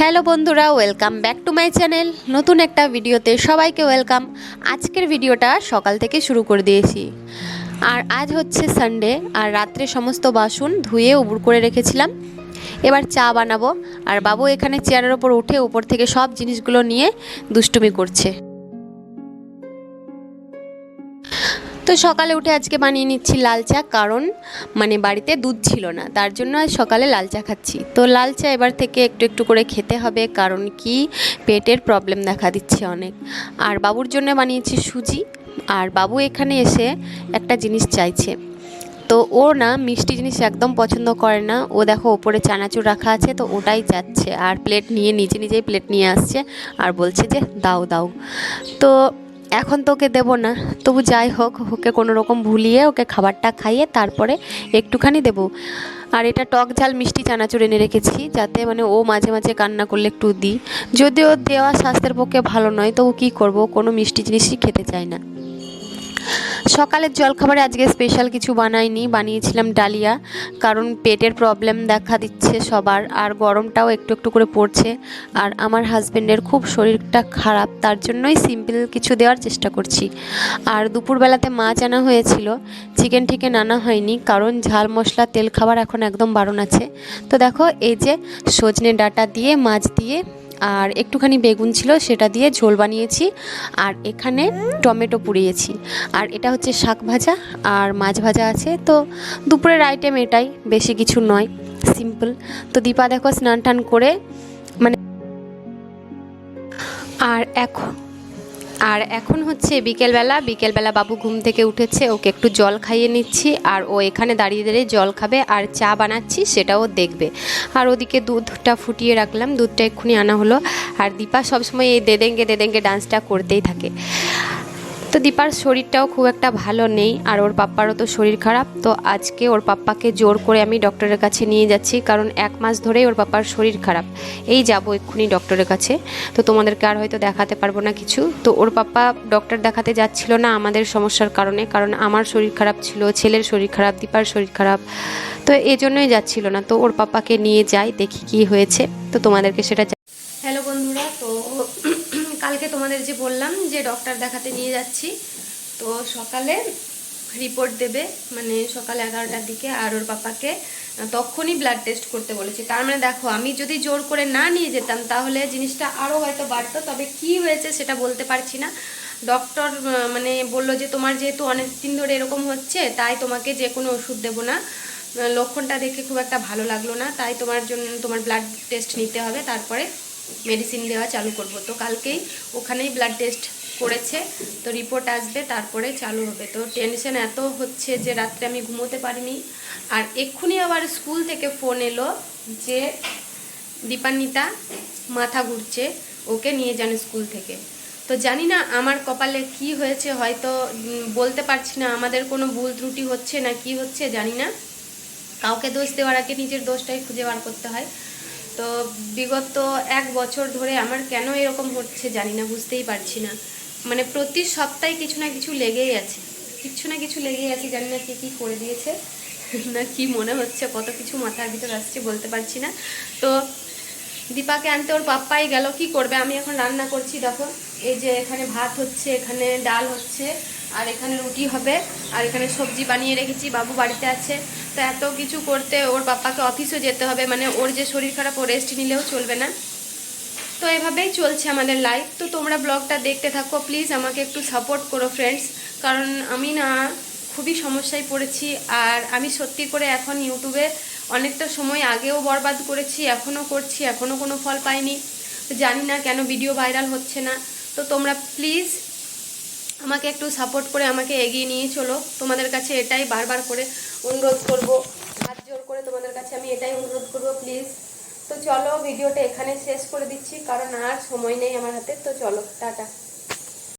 Hello বন্ধুরা, welcome back to my channel. নতুন একটা ভিডিওতে সবাইকে ওয়েলকাম। আজকের ভিডিওটা সকাল থেকে শুরু করে দিয়েছি। আর আজ হচ্ছে সানডে, আর রাত্রে সমস্ত বাসন ধুয়ে উবুর করে রেখেছিলাম। এবার চা বানাবো, আর বাবু এখানে চেয়ারের ওপর উঠে উপর থেকে সব জিনিসগুলো নিয়ে দুষ্টুমি করছে। তো সকালে উঠে আজকে বানিয়ে নিচ্ছি লাল চা, কারণ মানে বাড়িতে দুধ ছিল না, তার জন্য আজ সকালে লাল চা খাচ্ছি। তো লাল চা এবার থেকে একটু একটু করে খেতে হবে, কারণ কি পেটের প্রবলেম দেখা দিচ্ছে অনেক। আর বাবুর জন্য বানিয়েছি সুজি, আর বাবু এখানে এসে একটা জিনিস চাইছে। তো ও না মিষ্টি জিনিস একদম পছন্দ করে না, ও দেখো ওপরে চানাচুর রাখা আছে, তো ওটাই চাচ্ছে আর প্লেট নিয়ে নিজে নিজেই প্লেট নিয়ে আসছে, আর বলছে যে দাও দাও। তো এখন তো ওকে দেবো না। তবু যাই হোক, ওকে কোনো রকম ভুলিয়ে ওকে খাবারটা খাইয়ে তারপরে একটুখানি দেবো। আর এটা টক ঝাল মিষ্টি চানাচুর এনে রেখেছি, যাতে মানে ও মাঝে মাঝে কান্না করলে একটু দিই। যদিও দেওয়া স্বাস্থ্যের পক্ষে ভালো নয়, তবু কী করব? কোনো মিষ্টি জিনিসই খেতে চায় না। সকালের জলখাবারে আজকে স্পেশাল কিছু বানাইনি, বানিয়েছিলাম ডালিয়া, কারণ পেটের প্রবলেম দেখা দিচ্ছে সবার, আর গরমটাও একটু একটু করে পড়ছে, আর আমার হাজব্যান্ডের খুব শরীরটা খারাপ, তার জন্যই সিম্পল কিছু দেওয়ার চেষ্টা করছি। আর দুপুরবেলাতে মাছ আনা হয়েছিল চিকেন টিকেন আনা হয়নি, কারণ ঝাল মশলা, তেল খাবার এখন একদম বারণ আছে। তো দেখো, এই যে সজনে ডাটা দিয়ে, মাছ দিয়ে আর একটুখানি বেগুন ছিল, সেটা দিয়ে ঝোল বানিয়েছি। আর এখানে টমেটো পুড়িয়েছি। আর এটা হচ্ছে শাক ভাজা আর মাছ ভাজা আছে। তো দুপুরের আইটেম এটাই, বেশি কিছু নয় সিম্পল তো দীপা দেখো স্নান টান করে মানে আর এখন আর এখন হচ্ছে বিকেলবেলা বিকেলবেলা বাবু ঘুম থেকে উঠেছে, ওকে একটু জল খাইয়ে নিচ্ছি, আর ও এখানে দাঁড়িয়ে দাঁড়িয়ে জল খাবে আর চা বানাচ্ছি, সেটাও দেখবে। আর ওদিকে দুধটা ফুটিয়ে রাখলাম, দুধটা এক্ষুনি আনা হলো। আর দীপা সবসময় এই দেদেঙ্গে দেদেঙ্গে ডান্সটা করতেই থাকে। তো দীপার শরীরটাও খুব একটা ভালো নেই আর ওর পাপ্পারও তো শরীর খারাপ, তো আজকে ওর পাপ্পাকে জোর করে আমি ডক্টরের কাছে নিয়ে যাচ্ছি, কারণ এক মাস ধরেই ওর পাপ্পার শরীর খারাপ। এই যাব এক্ষুনি ডক্টরের কাছে। তো তোমাদেরকে আর হয়তো দেখাতে পারব না কিছু। তো ওর পাপ্পা ডক্টর দেখাতে যাচ্ছিল না আমাদের সমস্যার কারণে, কারণ আমার শরীর খারাপ ছিল, ছেলের শরীর খারাপ, দীপার শরীর খারাপ, তো এই জন্যই যাচ্ছিল না। তো ওর পাপ্পাকে নিয়ে যাই, দেখি কি হয়েছে। তো তোমাদেরকে সেটা হ্যালো বন্ধুরা তো কালকে তোমাদের যে বললাম যে ডক্টর দেখাতে নিয়ে যাচ্ছি, তো সকালে রিপোর্ট দেবে মানে সকাল এগারোটার দিকে আর ওর পাপাকে তখনই ব্লাড টেস্ট করতে বলেছি। তার মানে দেখো, আমি যদি জোর করে না নিয়ে যেতাম, তাহলে জিনিসটা আরও হয়তো বাড়তো, তবে কি হয়েছে সেটা বলতে পারছি না। ডক্টর মানে বলল যে, তোমার যেহেতু অনেক দিন ধরে এরকম হচ্ছে, তাই তোমাকে যে কোনো ওষুধ দেবো না। লক্ষণটা দেখে খুব একটা ভালো লাগল না, তাই তোমার জন্য তোমার ব্লাড টেস্ট নিতে হবে, তারপরে মেডিসিন দেওয়া চালু করব। তো কালকেই ওখানেই ব্লাড টেস্ট করেছে, তো রিপোর্ট আসবে, তারপরে চালু হবে। তো টেনশন এত হচ্ছে যে রাত্রে আমি ঘুমোতে পারিনি। আর এক্ষুনি আবার স্কুল থেকে ফোন এলো যে দীপান্বিতা মাথা ঘুরছে, ওকে নিয়ে যান স্কুল থেকে। তো জানি না আমার কপালে কি হয়েছে, হয়তো বলতে পারছি না, আমাদের কোনো ভুল ত্রুটি হচ্ছে না কি হচ্ছে জানি না। কাউকে দোষ দেওয়ার আগে নিজের দোষটাই খুঁজে বার করতে হয়। তো বিগত এক বছর ধরে আমার কেন এরকম হচ্ছে জানি না, বুঝতেই পারছি না। মানে প্রতি সপ্তাহে কিছু না কিছু লেগেই আছে। কিছু না কিছু লেগেই আছে, জানি না কে কী করে দিয়েছে, না কি মনে হচ্ছে, কত কিছু মাথার ভিতর আসছে বলতে পারছি না। তো দীপাকে আনতে ওর পাপ্পাই গেল, কি করবে? আমি এখন রান্না করছি, দেখো। এই যে এখানে ভাত হচ্ছে, এখানে ডাল হচ্ছে, আর এখানে রুটি হবে, আর এখানে সবজি বানিয়ে রেখেছি, বাবু বাড়িতে আছে। তো এত কিছু করতে ওর পাপ্পাকে অফিসও যেতে হবে মানে ওর যে শরীর খারাপ, ও রেস্ট নিলেও চলবে না। তো এভাবেই চলছে আমাদের লাইফ তো তোমরা ব্লগটা দেখতে থাকো প্লিজ আমাকে একটু সাপোর্ট করো ফ্রেন্ডস কারণ আমি না খুবই সমস্যায় পড়েছি, আর আমি সত্যি করে এখন ইউটিউবে অনেকটা সময় আগেও বরবাদ করেছি, এখনও করছি, এখনও কোনো ফল পাইনি। জানি না কেন ভিডিও ভাইরাল হচ্ছে না। তো তোমরা প্লিজ আমাকে একটু সাপোর্ট করে আমাকে এগিয়ে নিয়ে চলো। তোমাদের কাছে এটাই বারবার করে অনুরোধ করব। হাত জোর করে তোমাদের কাছে আমি এটাই অনুরোধ করব প্লিজ তো চলো ভিডিওটা এখানে শেষ করে দিচ্ছি, কারণ আর সময় নেই আমার হাতে। তো চলো, টাটা।